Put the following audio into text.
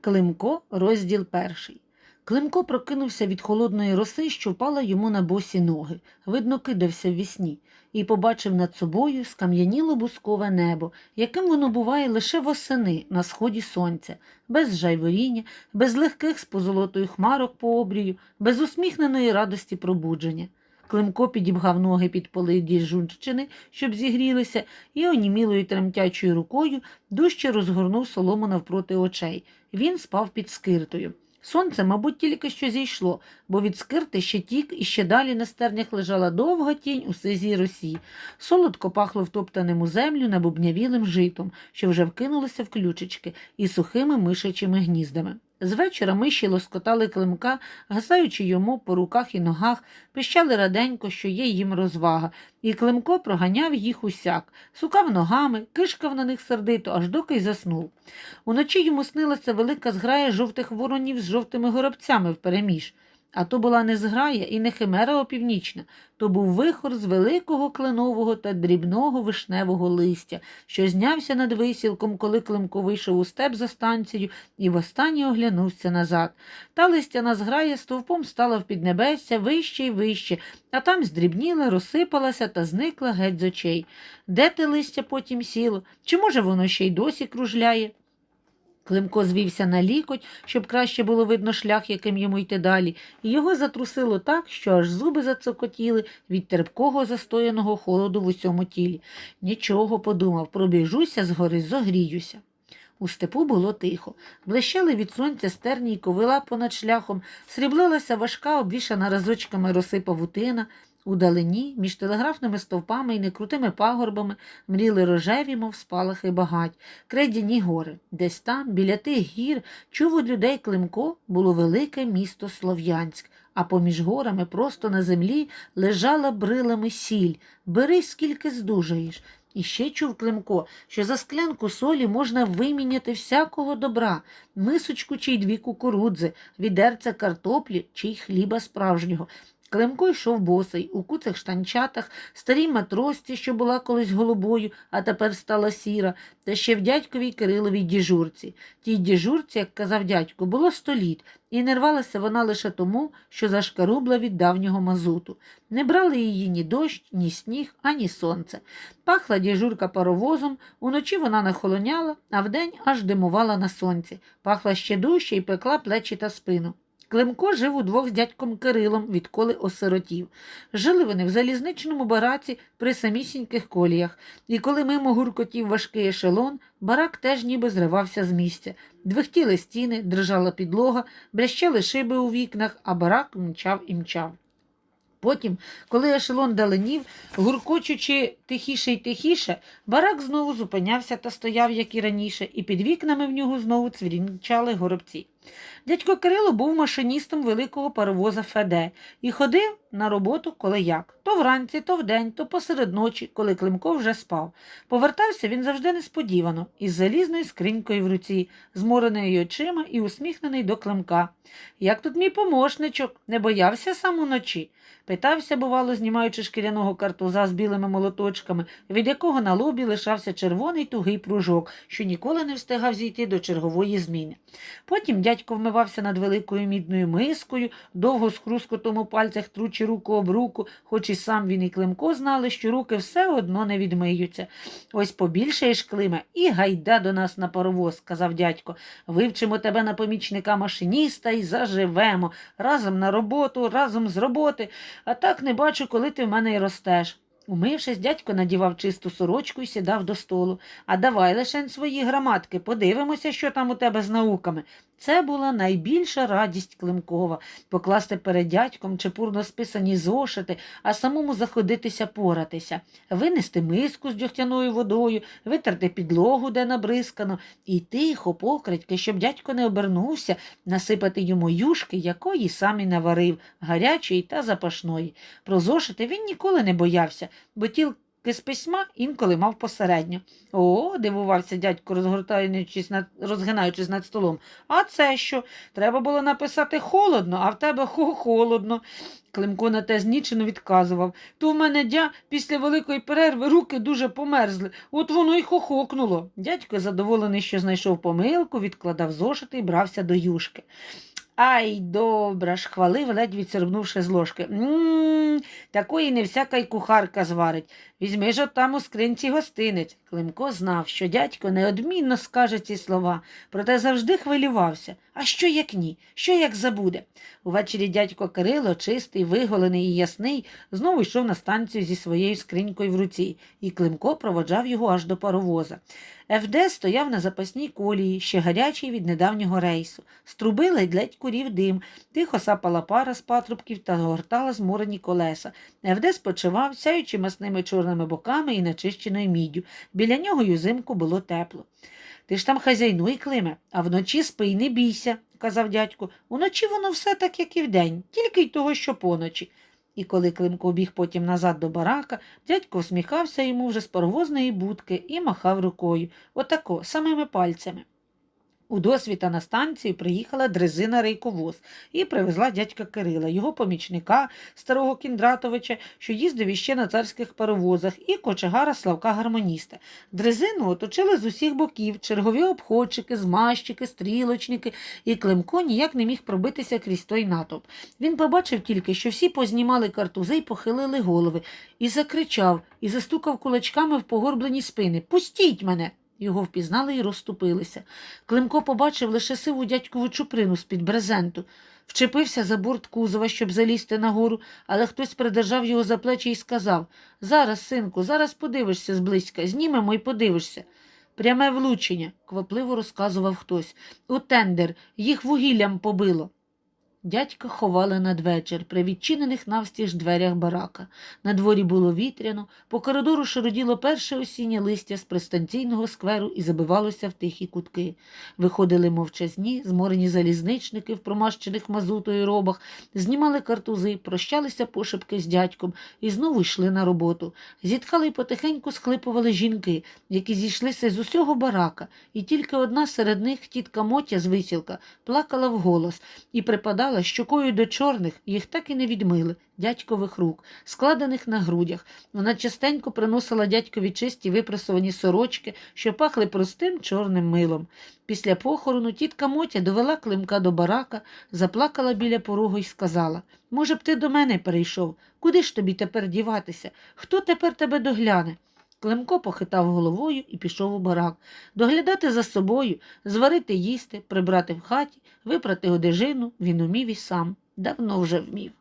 Климко, розділ перший. Климко прокинувся від холодної роси, що впала йому на босі ноги. Видно, кидався в вісні, і побачив над собою скам'яніло бускове небо, яким воно буває лише восени на сході сонця, без жайворіння, без легких з позолотою хмарок по обрію, без усміхненої радості пробудження. Климко підібгав ноги під поли діжунщини, щоб зігрілися, і онімілою тремтячою рукою дужче розгорнув солому навпроти очей. Він спав під скиртою. Сонце, мабуть, тільки що зійшло, бо від скирти ще тік і ще далі на стернях лежала довга тінь у сизій росі. Солодко пахло втоптаним у землю набубнявілим житом, що вже вкинулося в ключички, і сухими мишачими гніздами. З вечора миші лоскотали климка, гасаючи йому по руках і ногах, пищали раденько, що є їм розвага, і Климко проганяв їх усяк, сукав ногами, кишкав на них сердито, аж доки й заснув. Уночі йому снилася велика зграя жовтих воронів з жовтими горобцями впереміж. А то була не зграя і не химера опівнічна, то був вихор з великого кленового та дрібного вишневого листя, що знявся над висілком, коли Климко вийшов у степ за станцією і востаннє оглянувся назад. Та листяна зграя стовпом стала в піднебесся вище й вище, а там здрібніла, розсипалася та зникла геть з очей. Де те листя потім сіло? Чи може воно ще й досі кружляє? Климко звівся на лікоть, щоб краще було видно шлях, яким йому йти далі, і його затрусило так, що аж зуби зацокотіли від терпкого застояного холоду в усьому тілі. Нічого подумав, пробіжуся згори, зогріюся. У степу було тихо. Блищали від сонця стерні й ковила понад шляхом, сріблилася важка, обвішана разочками роси павутина. Удалині, між телеграфними стовпами і некрутими пагорбами, мріли рожеві, мов спалахи багать, крейдяні гори. Десь там, біля тих гір, чув від людей Климко, було велике місто Слов'янськ, а поміж горами просто на землі лежала брилами сіль. Бери, скільки здужаєш. І ще чув Климко, що за склянку солі можна виміняти всякого добра, мисочку чи й дві кукурудзи, відерця картоплі чи й хліба справжнього. Климко йшов босий, у куцих штанчатах, старій матросці, що була колись голубою, а тепер стала сіра, та ще в дядьковій Кириловій діжурці. Тій діжурці, як казав дядько, було сто літ, і не рвалася вона лише тому, що зашкарубла від давнього мазуту. Не брали її ні дощ, ні сніг, ані сонце. Пахла діжурка паровозом, уночі вона нахолоняла, а вдень аж димувала на сонці. Пахла ще дужче і пекла плечі та спину. Климко жив удвох з дядьком Кирилом, відколи осиротів. Жили вони в залізничному бараці при самісіньких коліях, і коли мимо гуркотів важкий ешелон, барак теж ніби зривався з місця. Двихтіли стіни, дрижала підлога, брящали шиби у вікнах, а барак мчав і мчав. Потім, коли ешелон даленів, гуркочучи тихіше й тихіше, барак знову зупинявся та стояв, як і раніше, і під вікнами в нього знову цвірінчали горобці. Дядько Кирило був машиністом великого паровоза Феде і ходив на роботу коли як. То вранці, то вдень, то посеред ночі, коли Климко вже спав. Повертався він завжди несподівано, із залізною скринькою в руці, змореною очима і усміхнений до Климка. Як тут мій помощничок, не боявся сам уночі? Питався, бувало, знімаючи шкіряного картуза з білими молоточками, від якого на лобі лишався червоний тугий пружок, що ніколи не встигав зійти до чергової зміни. Потім дядько вмивався над великою мідною мискою, довго з хрускотом у пальцях тручи руку об руку, хоч і сам він і Климко знали, що руки все одно не відмиються. Ось побільшаєш, Климе, і гайда до нас на паровоз, сказав дядько. Вивчимо тебе на помічника машиніста і заживемо. Разом на роботу, разом з роботи. А так не бачу, коли ти в мене й ростеш. Умившись, дядько надівав чисту сорочку і сідав до столу. А давай лишень свої граматки, подивимося, що там у тебе з науками. Це була найбільша радість Климкова покласти перед дядьком чепурно списані зошити, а самому заходитися поратися, винести миску з дьогтяною водою, витерти підлогу, де набризкано, і тихо, покритьки, щоб дядько не обернувся, насипати йому юшки, якої сам і наварив, гарячої та запашної. Про зошити він ніколи не боявся, бо тіл з письма інколи мав посередньо. О, дивувався дядько, розгортаючись над, розгинаючись над столом. А це що? Треба було написати холодно, а в тебе хо холодно. Климко на те знічено відказував. То в мене дя після великої перерви руки дуже померзли. От воно й хохокнуло. Дядько, задоволений, що знайшов помилку, відкладав зошити і брався до юшки. Ай, добра ж, хвалив, ледь відсербнувши з ложки. Мм, такої не всяка й кухарка зварить. Візьми ж там у скринці гостинець. Климко знав, що дядько неодмінно скаже ці слова, проте завжди хвилювався. А що як ні? Що як забуде? Увечері дядько Кирило, чистий, виголений і ясний, знову йшов на станцію зі своєю скринькою в руці, і Климко проводжав його аж до паровоза. ФД стояв на запасній колії, ще гарячий від недавнього рейсу. З труби ледь-ледь курів дим, тихо сапала пара з патрубків та гортала зморені колеса. ФД спочивав, сяючи масними чорними боками і начищеною міддю. Біля нього й узимку було тепло. Ти ж там хазяйнуй, Климе, а вночі спи й не бійся, казав дядько. Уночі воно все так, як і вдень, тільки й того, що поночі. І коли Климко біг потім назад до барака, дядько всміхався йому вже з паровозної будки і махав рукою, отако, самими пальцями. У досвіта на станцію приїхала дрезина рейковоз і привезла дядька Кирила, його помічника, старого Кіндратовича, що їздив іще на царських паровозах, і кочегара Славка Гармоніста. Дрезину оточили з усіх боків, чергові обходчики, змащики, стрілочники, і Климко ніяк не міг пробитися крізь той натовп. Він побачив тільки, що всі познімали картузи й похилили голови, і закричав, і застукав кулачками в погорблені спини Пустіть мене! Його впізнали і розступилися. Климко побачив лише сиву дядькову чуприну з-під брезенту. Вчепився за борт кузова, щоб залізти нагору, але хтось придержав його за плечі і сказав Зараз, синку, зараз подивишся зблизька, знімемо і подивишся. Пряме влучення, квапливо розказував хтось. У тендер, їх вугіллям побило. Дядька ховали надвечір при відчинених навстіж дверях барака. На дворі було вітряно, по коридору широділо перше осіннє листя з пристанційного скверу і забивалося в тихі кутки. Виходили мовчазні, зморені залізничники в промащених мазутою робах, знімали картузи, прощалися пошепки з дядьком і знову йшли на роботу. Зітхали й потихеньку схлипували жінки, які зійшлися з усього барака, і тільки одна серед них, тітка Мотя з висілка, плакала вголос і припадала щокою до чорних, їх так і не відмили, дядькових рук, складених на грудях. Вона частенько приносила дядькові чисті випрасовані сорочки, що пахли простим чорним милом. Після похорону тітка Мотя довела Климка до барака, заплакала біля порогу і сказала Може б, ти до мене перейшов? Куди ж тобі тепер діватися? Хто тепер тебе догляне? Климко похитав головою і пішов у барак. Доглядати за собою, зварити їсти, прибрати в хаті, випрати одежину він умів і сам. Давно вже вмів.